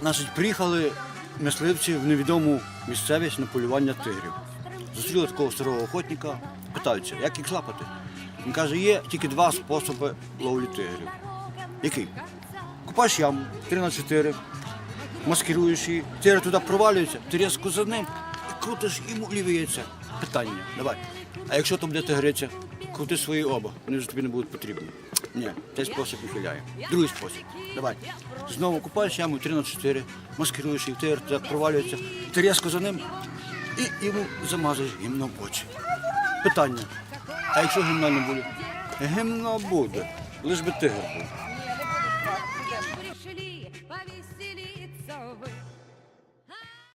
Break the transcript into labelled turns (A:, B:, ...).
A: Значить, приїхали мисливці в невідому місцевість на полювання тигрів. Зустріли такого старого охотника, питаються, як їх злапати. Він каже, є тільки два способи ловлі тигрів. Який? Купаєш яму 3 на 4, маскируєш її, тигри туди провалюється, ти різко за ним крутиш і олів'ється. Питання. Давай. А якщо там де тигриця, крути свої оба, вони ж тобі не будуть потрібні. Ні, цей спосіб ухиляє. Другий спосіб. Давай. Знову купаєш яму 3 на 4, маскируєш їх, тигр так провалюється, ти різко за ним і йому замазуєш гімно очі. Питання. А якщо гімна не буде? Гімно буде. Лиш би тигр був. повеселиться вы.